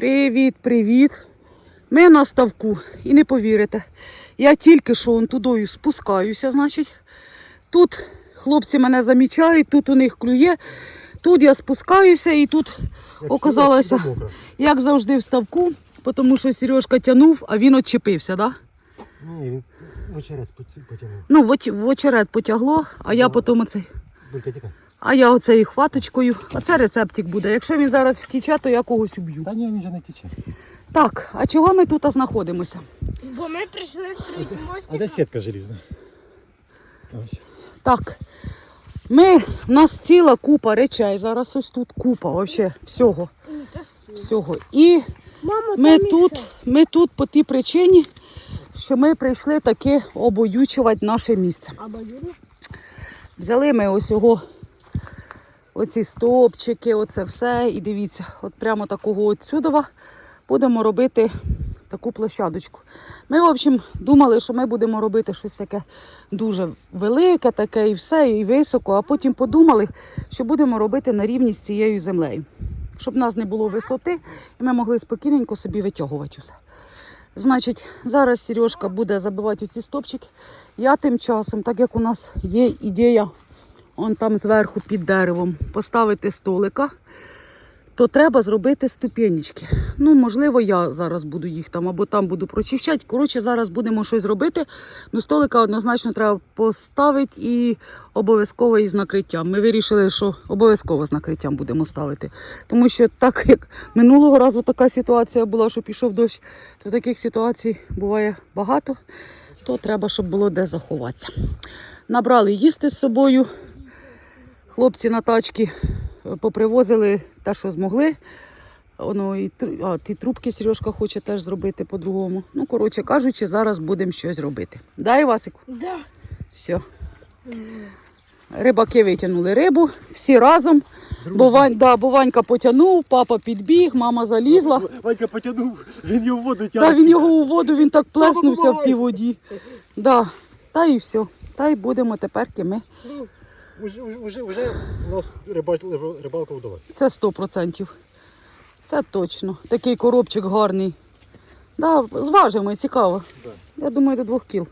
Привіт, привіт. Ми на ставку і не повірите. Я тільки що он тудою спускаюся, значить. Тут хлопці мене замічають, тут у них клює. Тут я спускаюся і тут, Як Оказалося. як завжди, в ставку, тому що Сережка тягнув, а він отчепився, да? Ні, він в очерет потягнув. Ну, в, оч- очерет потягло, а я потім оцей. Булька, тікай. А я оцею хваточкою. Оце рецептик буде. Якщо він зараз втіче, то я когось уб'ю. Та ні, він же не тече. Так, а чого ми тут знаходимося? Бо ми прийшли строїти А де сітка желізна? Ось. Так, ми, в нас ціла купа речей. Зараз ось тут купа вообще всього. всього. І Мамо, ми тут, ми тут по тій причині, що ми прийшли таки обоючувати наше місце. Взяли ми ось його, оці стовпчики, оце все. І дивіться, от прямо такого от сюдова будемо робити таку площадочку. Ми, в общем, думали, що ми будемо робити щось таке дуже велике, таке і все, і високо, а потім подумали, що будемо робити на рівні з цією землею. Щоб в нас не було висоти, і ми могли спокійненько собі витягувати усе. Значить, зараз Сережка буде забивати ці стопчики. Я тим часом, так як у нас є ідея, он там зверху під деревом, поставити столика, то треба зробити ступенечки. Ну, можливо, я зараз буду їх там або там буду прочищати. Коротше, зараз будемо щось робити. Ну, столика однозначно треба поставити і обов'язково із накриттям. Ми вирішили, що обов'язково з накриттям будемо ставити. Тому що так як минулого разу така ситуація була, що пішов дощ, то таких ситуацій буває багато, то треба, щоб було де заховатися. Набрали їсти з собою. Хлопці на тачки е, попривозили те, що змогли. Воно і а, ті трубки Сережка хоче теж зробити по-другому. Ну, коротше кажучи, зараз будемо щось робити. Дай Васику? Да. Все. Рибаки витягнули рибу, всі разом. Бо, Вань, да, бо Ванька потягнув, папа підбіг, мама залізла. Ванька потягнув, він його в воду Та тягне. він його у воду, він так плеснувся в тій воді. Да. Та і все. Та й будемо теперки ми. Уже, уже, уже, уже у нас рибалка, рибалка вдалась. Це 100%. Це точно. Такий коробчик гарний. Да, зважимо, цікаво. Да. Я думаю, до двох кіл.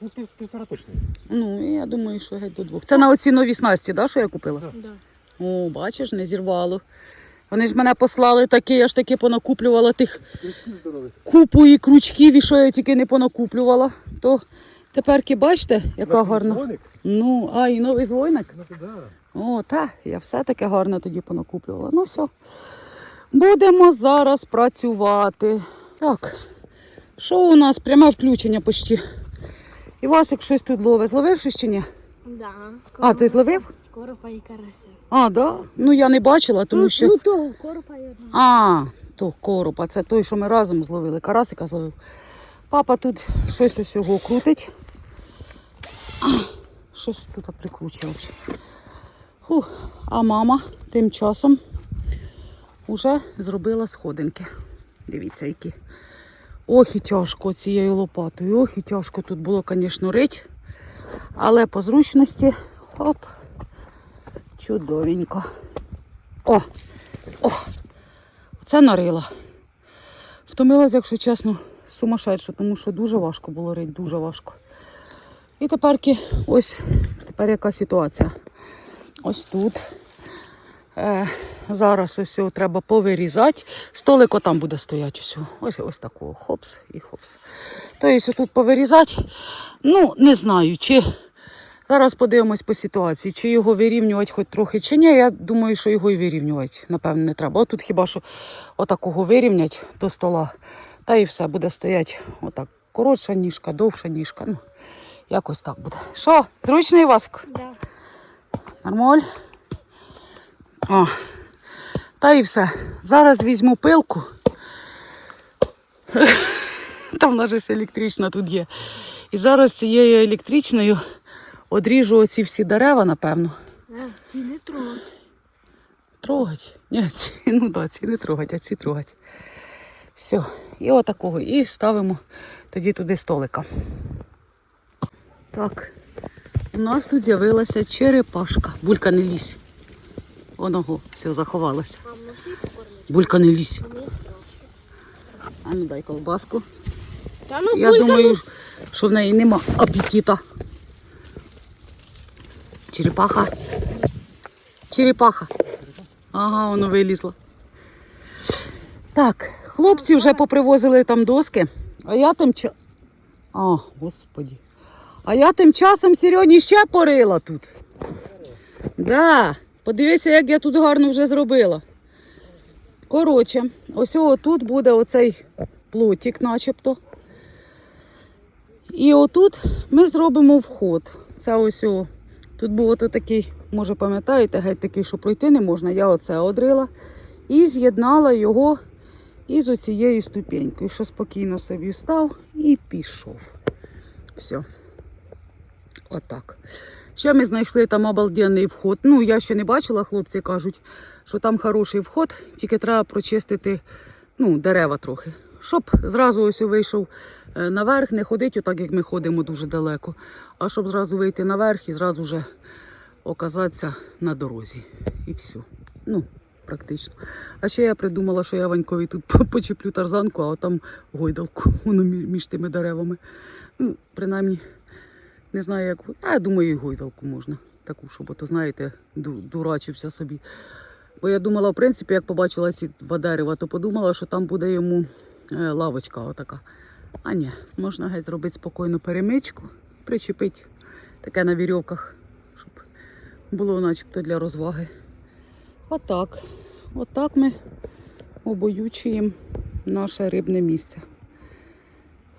Ну, пів, півтора точно. Ну, я думаю, що геть до двох. Це на оці нові снасті, да, що я купила? да. О, бачиш, не зірвало. Вони ж мене послали такі, я ж таки понакуплювала тих купу і крючків, і що я тільки не понакуплювала. То теперки бачите, яка гарна. Дзвоник? Ну, а і новий звойник. Ну, то да. О, та, я все таке гарно тоді понакуплювала. Ну все. Будемо зараз працювати. Так, що у нас? Пряме включення почти. Івасик щось тут ловить. Зловив щось чи ні? Да. А, ти зловив? Коропа і карася. А, да? Ну я не бачила, тому що. Ну, того коропа і одного. А, то коропа, це той, що ми разом зловили. Карасика зловив. Папа тут щось ось його крутить. Щось тут прикручує. Фу. А мама тим часом вже зробила сходинки. Дивіться, які. Ох і тяжко цією лопатою. Ох і тяжко тут було, звісно, рить. Але по зручності, хоп, чудовенько. О! О! Це нарила. Втомилась, якщо чесно, сумасшедше, тому що дуже важко було рити, дуже важко. І тепер ось тепер яка ситуація. Ось тут. Е, зараз ось його треба повирізати. Столик отам буде стояти. Ось, ось, ось такого. Хопс і хопс. Тобто тут повирізати. Ну, не знаю, чи Зараз подивимось по ситуації, чи його вирівнювати хоч трохи, чи ні. Я думаю, що його і вирівнювати, напевно, не треба. Отут хіба що отакого вирівняти до стола, та і все буде стояти отак. Коротша ніжка, довша ніжка. Ну, якось так буде. Що, зручний Васик? Да. Нормаль? А, та і все. Зараз візьму пилку. Там вона ж електрична тут є. І зараз цією електричною одріжу оці всі дерева, напевно. А, ці не трогать. Трогать. Ні, ці, ну да, ці не трогать, а ці трогать. Все. І отакого. І ставимо тоді туди столика. Так. У нас тут з'явилася черепашка. Булька не лізь. Оного, все ну покормить. Булька не лізь. А ну дай колбаску. Та ну Я Булька, думаю, що в неї нема апетита. Черепаха. Черепаха. Ага, воно вилізло. Так, хлопці вже попривозили там доски, а я тим часом. А, господі. А я тим часом Серьоні ще порила тут. Да, подивися, як я тут гарно вже зробила. Коротше, ось тут буде оцей плотик, начебто. І отут ми зробимо вход. Це ось о. Тут був ото такий, може пам'ятаєте, геть такий, що пройти не можна. Я оце одрила і з'єднала його із оцією ступенькою, що спокійно собі встав і пішов. Все. Отак. Ще ми знайшли там обалденний вход. Ну, я ще не бачила, хлопці кажуть, що там хороший вход, тільки треба прочистити ну, дерева трохи. Щоб зразу ось вийшов е, наверх, не ходить отак, як ми ходимо дуже далеко, а щоб зразу вийти наверх і зразу вже оказатися на дорозі. І все. Ну, практично. А ще я придумала, що я Ванькові тут почеплю тарзанку, а там гойдалку воно між тими деревами. Ну, принаймні, не знаю, як. Я думаю, і гойдалку можна. Таку, щоб, ото, знаєте, дурачився собі. Бо я думала, в принципі, як побачила ці два дерева, то подумала, що там буде йому е, лавочка отака. А ні, можна геть зробити спокійну перемичку і причепити таке на вірьовках, щоб було начебто для розваги. Отак. Отак ми обоючуємо наше рибне місце.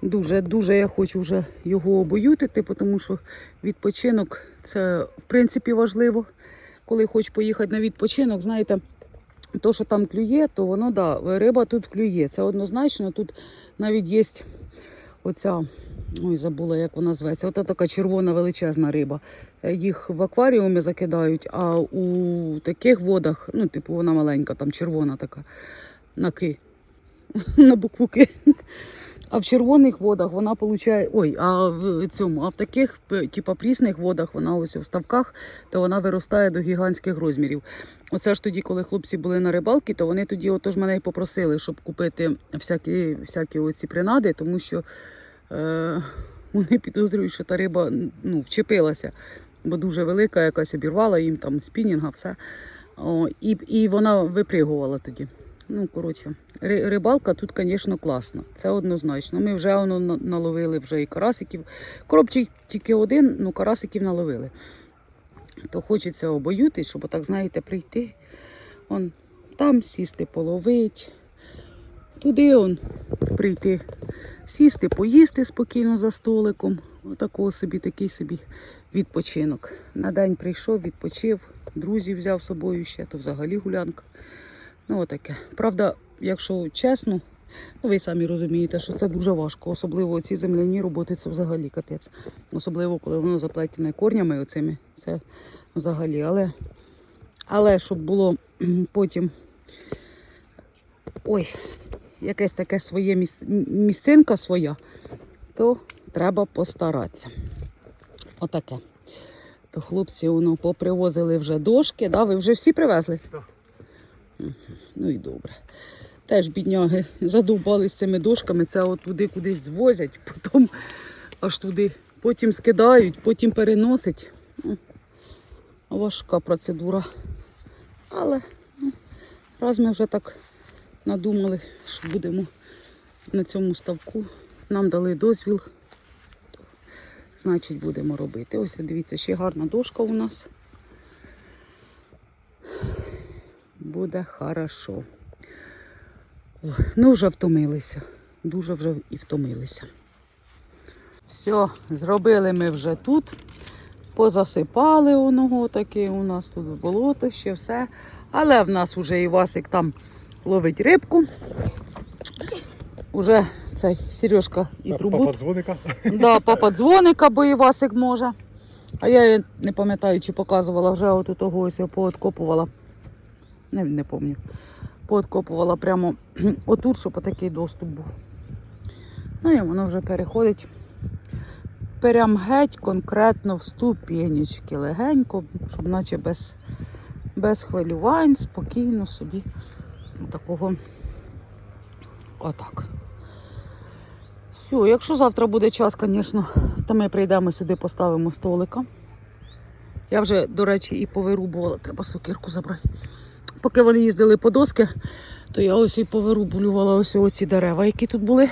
Дуже, дуже я хочу вже його обоютити, тому що відпочинок це в принципі важливо. Коли хочеш поїхати на відпочинок, знаєте, то, що там клює, то воно да, риба тут клює. Це однозначно. Тут навіть є оця, ой, забула, як вона зветься. Ото така червона величезна риба. Е, Їх в акваріумі закидають, а у таких водах, ну, типу, вона маленька, там червона така, на ки, на букву ки. А в червоних водах вона получає. Ой, а в цьому, а в таких, типа прісних водах, вона ось у ставках, то вона виростає до гігантських розмірів. Оце ж тоді, коли хлопці були на рибалці, то вони тоді отож мене й попросили, щоб купити всякі, всякі оці принади, тому що е, вони підозрюють, що та риба ну, вчепилася, бо дуже велика, якась обірвала їм там спінінга, все. О, і, і вона випригувала тоді. Ну, коротше, рибалка тут, звісно, класна. Це однозначно. Ми вже воно наловили вже і карасиків. Коробчик тільки один, ну карасиків наловили. То хочеться обоюти, щоб отак, знаєте, прийти. Он там сісти, половить. Туди он прийти, сісти, поїсти спокійно за столиком. Отакого собі, такий собі відпочинок. На день прийшов, відпочив, друзів взяв з собою ще, то взагалі гулянка. Ну, отаке. Правда, якщо чесно, ну ви самі розумієте, що це дуже важко. Особливо ці земляні роботи це взагалі капець. Особливо, коли воно заплетене корнями оцими. Це взагалі. Але, але щоб було потім ой, якесь таке своє міс... місцинка своя, то треба постаратися. Отаке. То хлопці воно попривозили вже дошки. Да? Ви вже всі привезли? Так. Ну і добре. Теж бідняги задовбались цими дошками, це от туди кудись звозять, потім аж туди, потім скидають, потім переносять. Ну, Важка процедура. Але ну, раз ми вже так надумали, що будемо на цьому ставку, нам дали дозвіл, то значить будемо робити. Ось дивіться, ще гарна дошка у нас. Буде хорошо. Ну, вже втомилися. Дуже вже і втомилися. Все, зробили ми вже тут. Позасипали оного таке. У нас тут болото ще все. Але в нас вже Івасик там ловить рибку. Уже цей Сережка і трубу. Папа дзвоника. Да, папа дзвоник, або Івасик може. А я не пам'ятаю, чи показувала вже от у того ось я пооткопувала. Не, не пам'ятаю. Пооткопувала прямо отут, щоб отакий доступ був. Ну і воно вже переходить прям геть конкретно в ступенечки легенько, щоб наче без, без хвилювань, спокійно собі такого отак. Все, якщо завтра буде час, звісно, то ми прийдемо сюди, поставимо столика. Я вже, до речі, і повирубувала, треба сокирку забрати. Поки вони їздили по доски, то я ось і повирубулювала ось оці дерева, які тут були.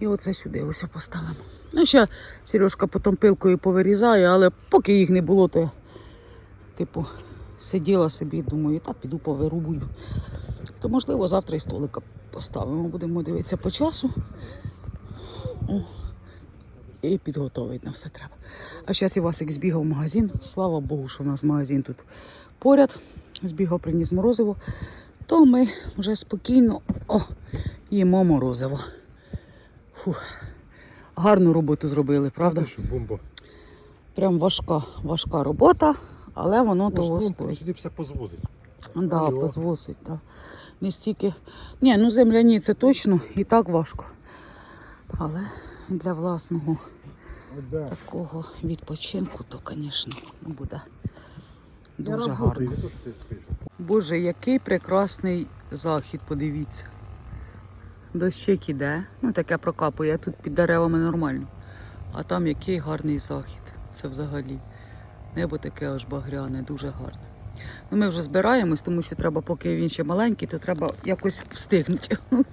І оце сюди ось поставимо. Ну, ще Сережка потім пилкою повирізає, але поки їх не було, то я, типу, сиділа собі, думаю, та піду повирубую. То, можливо, завтра і столика поставимо. Будемо дивитися по часу. О, І підготовити на все треба. А зараз Івасик збігав в магазин. Слава Богу, що в нас магазин тут поряд. Збігав, приніс морозиво. То ми вже спокійно о, їмо морозиво. Фух. Гарну роботу зробили, правда? Що бомба. Прям важка, важка робота, але воно того Ну, стоїть. просто все позвозить. Да, позвозить, да. Не стільки. Ні, ну земляні це точно і так важко. Але для власного такого відпочинку, то, звісно, буде дуже гарно. Боже, який прекрасний захід, подивіться. Дощик іде, ну таке прокапує, тут під деревами нормально. А там який гарний захід. Це взагалі. Небо таке аж багряне, дуже гарне. Ну, ми вже збираємось, тому що треба, поки він ще маленький, то треба якось встигнути.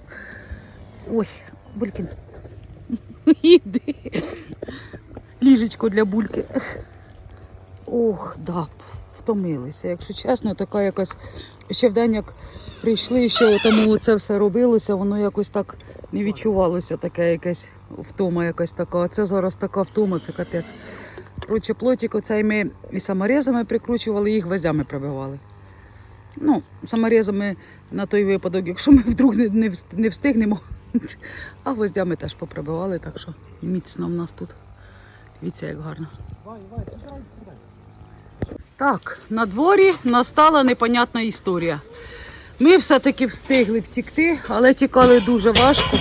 Ой, Булькін. Іди. Ліжечко для бульки. Ох, да, втомилися. Якщо чесно, така якась ще в день, як прийшли, що тому це все робилося, воно якось так не відчувалося, таке якесь втома якась така. А це зараз така втома, це капець. Коротше, плотик оцей ми і саморезами прикручували, і гвоздями прибивали. Ну, саморезами на той випадок, якщо ми вдруг не, не встигнемо. А гвоздями теж поприбивали, так що міцно в нас тут. Дивіться, як гарно. Так, на дворі настала непонятна історія. Ми все-таки встигли втікти, але тікали дуже важко.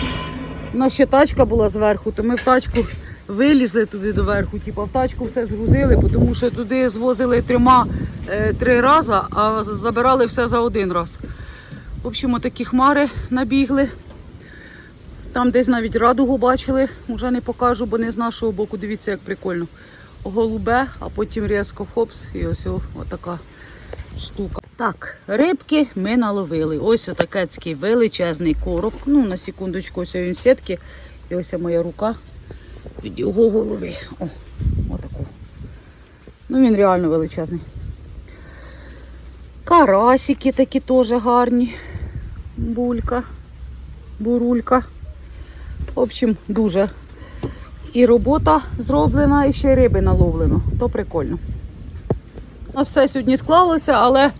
У нас ще тачка була зверху, то ми в тачку вилізли туди доверху, типу в тачку все згрузили, тому що туди звозили трьома е, три рази, а забирали все за один раз. В общем, такі хмари набігли. Там десь навіть радугу бачили, вже не покажу, бо не з нашого боку. Дивіться, як прикольно голубе, а потім різко хопс і ось отака штука. Так, рибки ми наловили. Ось отакецький величезний короб. Ну, на секундочку, ось він сітки. І ось моя рука від його голови. О, отаку. Ну, він реально величезний. Карасики такі теж гарні. Булька, бурулька. В общем, дуже і робота зроблена, і ще й риби наловлено. То прикольно. У нас все сьогодні склалося, але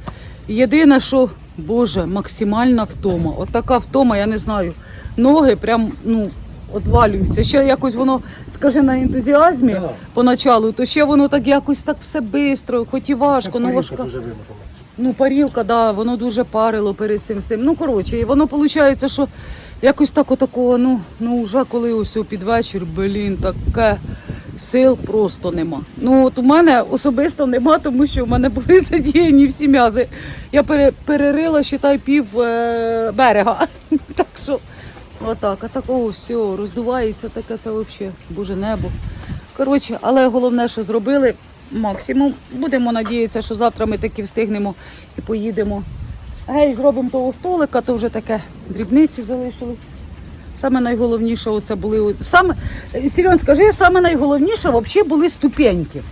єдине, що, Боже, максимальна втома. От така втома, я не знаю. Ноги прям ну, відвалюються. Ще якось воно, скажи, на ентузіазмі Да. поначалу, то ще воно так якось так все швидко, хоч і важко, ну важко. Ну, парілка, да, воно дуже парило перед цим всім. Ну, коротше, і воно виходить, що якось так отакого, ну, ну вже коли ось під вечір, блін, таке сил просто нема. Ну, от у мене особисто нема, тому що в мене були задіяні всі м'язи. Я пере, перерила, считай, пів е, берега. так що, отак, а такого всього роздувається, таке це взагалі, боже небо. Коротше, але головне, що зробили максимум. Будемо надіятися, що завтра ми таки встигнемо і поїдемо. Гей, зробимо того столика, то вже таке дрібниці залишились. Саме найголовніше оце були. Саме, Сіріон, скажи, саме найголовніше взагалі були ступеньки.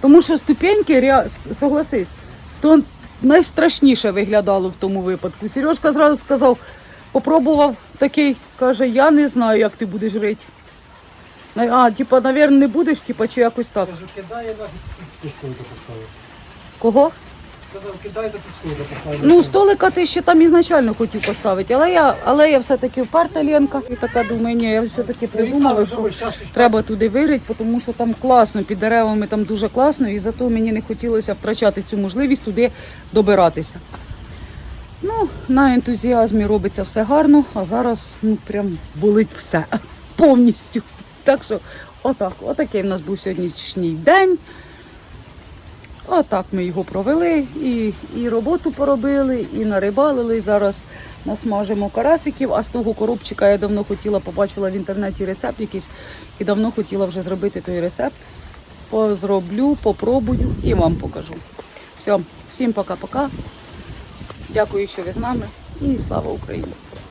Тому що ступеньки, согласись, то найстрашніше виглядало в тому випадку. Сережка зразу сказав, попробував такий, каже, я не знаю, як ти будеш жити. А, типа, навірно, не будеш, типа, чи якось так. Кого? Сказав, кидай та тут столика поставив. Ну, столика ти ще там ізначально хотів поставити, але я, але я все-таки вперта Ленка. І така думаю, ні, я все-таки придумала, що треба туди вирити, тому що там класно, під деревами там дуже класно, і зато мені не хотілося втрачати цю можливість туди добиратися. Ну, на ентузіазмі робиться все гарно, а зараз ну, прям болить все повністю. Так що, отак, отакий в нас був сьогоднішній день. Отак ми його провели, і, і роботу поробили, і нарибалили. Зараз насмажимо карасиків, а з того коробчика я давно хотіла, побачила в інтернеті рецепт якийсь і давно хотіла вже зробити той рецепт. Позроблю, попробую і вам покажу. Все, всім пока-пока. Дякую, що ви з нами і слава Україні!